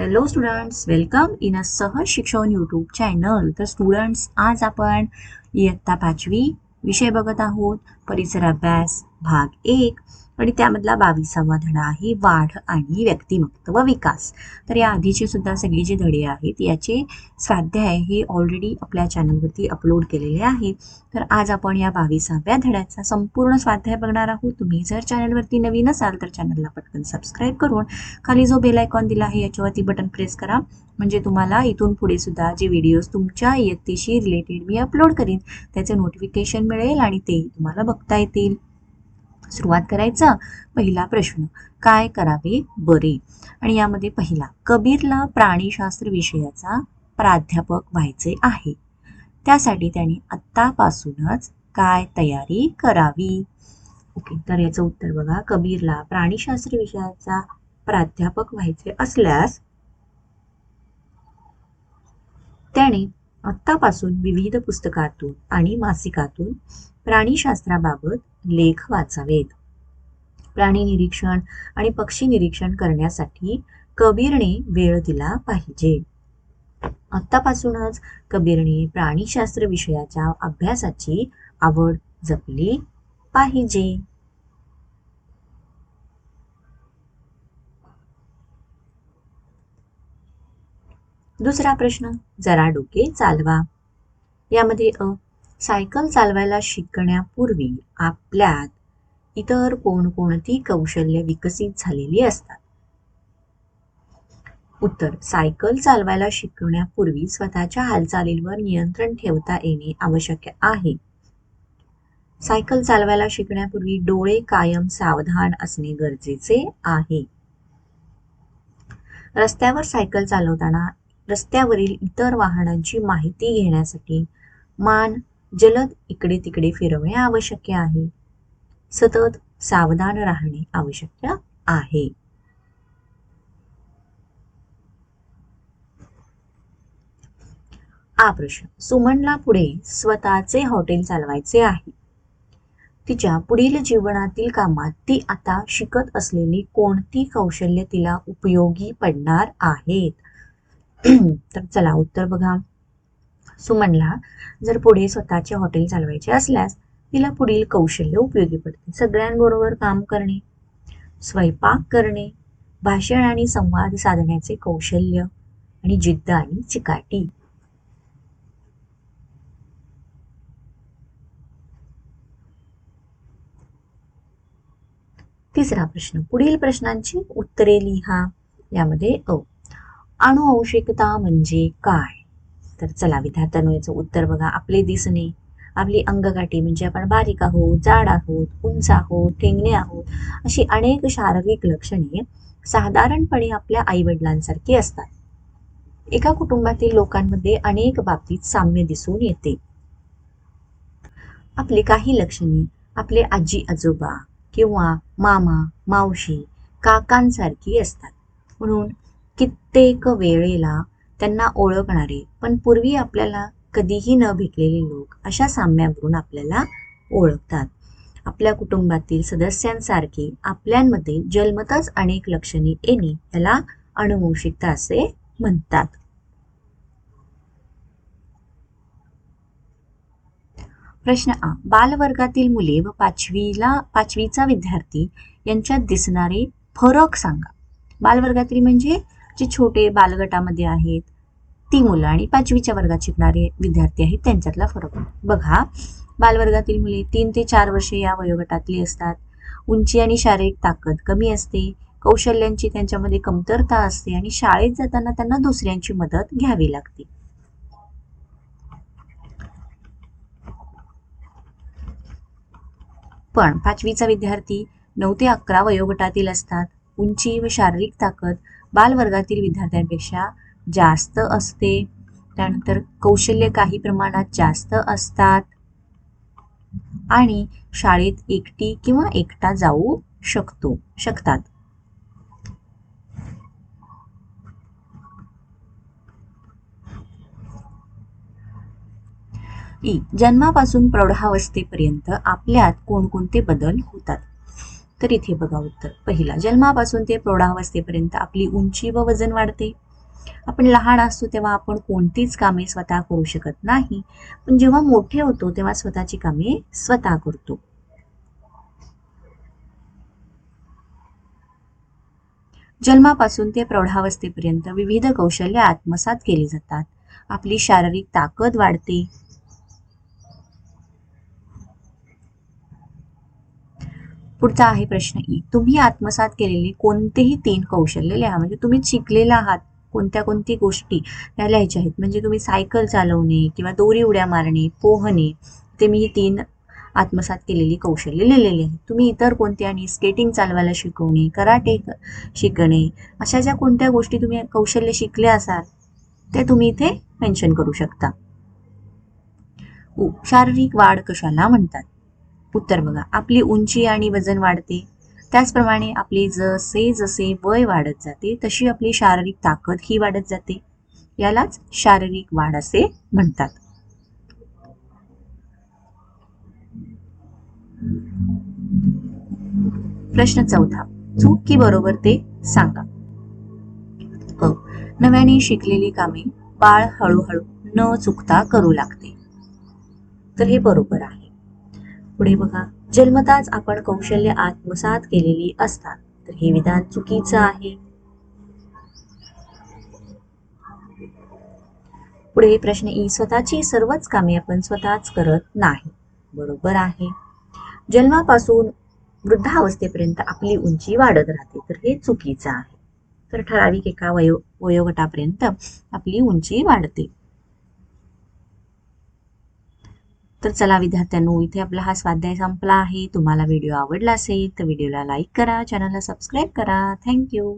Hello students welcome in a Sahaj Shikshan YouTube channel तर students आज आपण इयत्ता पाचवी विषय बघत आहोत. परिसर अभ्यास भाग एक आणि त्यामधला बावीसावा धडा आहे वाढ आणि व्यक्तिमत्व विकास. तर या आधीचे सुद्धा सगळे जे धडे आहेत याचे स्वाध्याय हे ऑलरेडी आपल्या चॅनलवरती अपलोड केलेले आहे तर आज आपण या बावीसाव्या धड्याचा संपूर्ण स्वाध्याय बघणार आहोत. तुम्ही जर चॅनलवरती नवीन असाल तर चॅनलला पटकन सबस्क्राईब करून खाली जो बेल आयकॉन दिला आहे याच्यावरती बटन प्रेस करा. म्हणजे तुम्हाला इथून पुढे सुद्धा जे व्हिडिओज तुमच्या इयत्तेशी रिलेटेड मी अपलोड करीन त्याचे नोटिफिकेशन मिळेल आणि ते तुम्हाला बघता येतील. सुरुवात करायचा. पहिला प्रश्न काय करावे बरे? आणि यामध्ये पहिला कबीरला प्राणीशास्त्र विषयाचा प्राध्यापक व्हायचे आहे. त्यासाठी त्याने आत्तापासूनच काय तयारी करावी? ओके तर याचं उत्तर बघा. कबीरला प्राणीशास्त्र विषयाचा प्राध्यापक व्हायचे असल्यास त्याने आत्तापासून विविध पुस्तकातून आणि मासिकातून प्राणीशास्त्राबाबत लेख वाचावेत. प्राणी निरीक्षण आणि पक्षी निरीक्षण करण्यासाठी कबीरने वेळ दिला पाहिजे. आत्तापासूनच कबीरने प्राणीशास्त्र विषयाच्या अभ्यासाची आवड जपली पाहिजे. दुसरा प्रश्न जरा डोके चालवा. यामध्ये अ सायकल चालवायला शिकण्यापूर्वी आपल्यात इतर कोणकोणती कौशल्य विकसित झालेली असतात? उत्तर सायकल चालवायला शिकण्यापूर्वी स्वतःच्या हालचालींवर नियंत्रण ठेवता येणे आवश्यक आहे. सायकल चालवायला शिकण्यापूर्वी डोळे कायम सावधान असणे गरजेचे आहे. रस्त्यावर सायकल चालवताना रस्त्यावरील इतर वाहनांची माहिती घेण्यासाठी मान जलद इकडे तिकडे फिरवणे आवश्यक आहे. सतत सावधान राहणे आवश्यक आहे. आ प्रश्न. सुमनला पुढे स्वतःचे हॉटेल चालवायचे आहे. तिच्या पुढील जीवनातील कामात ती आता शिकत असलेली कोणती कौशल्य तिला उपयोगी पडणार आहेत? तर चला उत्तर बघा. सुमनला जर पुढे स्वतःचे हॉटेल चालवायचे असल्यास तिला पुढील कौशल्य उपयोगी पडते. सगळ्यांबरोबर काम करणे स्वयंपाक करणे भाषण आणि संवाद साधण्याचे कौशल्य आणि जिद्द आणि चिकाटी. तिसरा प्रश्न. पुढील प्रश्नांची उत्तरे लिहा. यामध्ये अ. अणुवंशिकता म्हणजे काय? तर चला विद्यार्थ्यांनो उत्तर बघा आपले दिसणे आपली अंगगाठी म्हणजे आपण बारीक आहोत जाड आहोत उंच आहोत ठेंगणे आहोत अशी अनेक शारीरिक लक्षणे साधारणपणे आपल्या आईवडिलांसारखी असतात. एका कुटुंबातील लोकांमध्ये अनेक बाबतीत साम्य दिसून येते. आपली काही लक्षणे आपले आजी आजोबा किंवा मामा मावशी काकांसारखी असतात. म्हणून कित्येक वेळेला त्यांना ओळखणारे पण पूर्वी आपल्याला कधीही न भेटलेले लोक अशा साम्यावरून आपल्याला ओळखतात. आपल्या कुटुंबातील सदस्यांसारखी आपल्यांमध्ये जन्मतच अनेक लक्षणे येणे याला अनुवंशिकता असे म्हणतात. प्रश्न आ. बालवर्गातील मुले व पाचवीला पाचवीचा विद्यार्थी यांच्यात दिसणारे फरक सांगा. बालवर्गातील म्हणजे जे छोटे बालगटामध्ये आहेत ती मुलं आणि पाचवीच्या वर्गात शिकणारे विद्यार्थी आहेत त्यांच्यातला फरक बघा बालवर्गातील मुले तीन ते चार वर्षे या वयोगटातली असतात. उंची आणि शारीरिक ताकद कमी असते कौशल्यांची त्यांच्यामध्ये कमतरता असते आणि शाळेत जाताना त्यांना दुसऱ्यांची मदत घ्यावी लागते. पण पाचवीचा विद्यार्थी नऊ ते अकरा वयोगटातील असतात. उंची व शारीरिक ताकद बालवर्गातील विद्यार्थ्यांपेक्षा जास्त असते. त्यानंतर कौशल्य काही प्रमाणात जास्त असतात. आणि शाळेत एकटी किंवा एकटा जाऊ शकतो शकतात. ई. जन्मापासून प्रौढावस्थेपर्यंत आपल्यात कोणकोणते बदल होतात? तर इथे बघा उत्तर. पहिला जन्मापासून ते प्रौढावस्थेपर्यंत आपली उंची व वजन वाढते. आपण लहान असतो तेव्हा आपण कोणतीच कामे स्वतः करू शकत नाही. पण जेव्हा मोठे होतो तेव्हा स्वतःची कामे स्वतः करतो. जन्मापासून ते प्रौढावस्थेपर्यंत विविध कौशल्य आत्मसात केली जातात. आपली शारीरिक ताकद वाढते. पुढचा आहे प्रश्न ई तुम्ही आत्मसात केलेले कोणतेही तीन कौशल्य लिहा. म्हणजे तुम्ही शिकलेला आहात कोणत्या कोणती गोष्टी या लिहायच्या आहेत. म्हणजे तुम्ही सायकल चालवणे किंवा दोरी उड्या मारणे पोहणे ते मी ही तीन आत्मसात केलेली कौशल्य लिहिलेली आहेत. तुम्ही इतर कोणत्या आणि स्केटिंग चालवायला शिकवणे कराटे शिकणे अशा ज्या कोणत्या गोष्टी तुम्ही कौशल्य शिकले असाल ते तुम्ही इथे मेन्शन करू शकता. शारीरिक वाढ कशाला म्हणतात? उत्तर बघा. आपली उंची आणि वजन वाढते. त्याचप्रमाणे आपले जसे जसे वय वाढत जाते तशी आपली शारीरिक ताकद ही वाढत जाते. यालाच शारीरिक वाढ असे म्हणतात. प्रश्न चौथा. चूक की बरोबर ते सांगा. अ. नव्याने शिकलेली कामे बाळ हळूहळू न चुकता करू लागते. तर हे बरोबर आहे. पुढे बघा. जन्मताच आपण कौशल्य आत्मसात केलेली असतात. तर हे विधान चुकीचं आहे. पुढे प्रश्न ई. स्वतःची सर्वच कामे आपण स्वतःच करत नाही. बरोबर आहे. जन्मापासून वृद्धावस्थेपर्यंत आपली उंची वाढत राहते. तर हे चुकीचं आहे. तर ठराविक एका वयो वयोगटापर्यंत आपली उंची वाढते. तर चला विद्यार्थ्यांनो इथे आपला हा स्वाध्याय संपला आहे. तुम्हाला व्हिडिओ आवडला असेल तर व्हिडिओला लाईक करा चॅनलला सबस्क्राईब करा. थँक्यू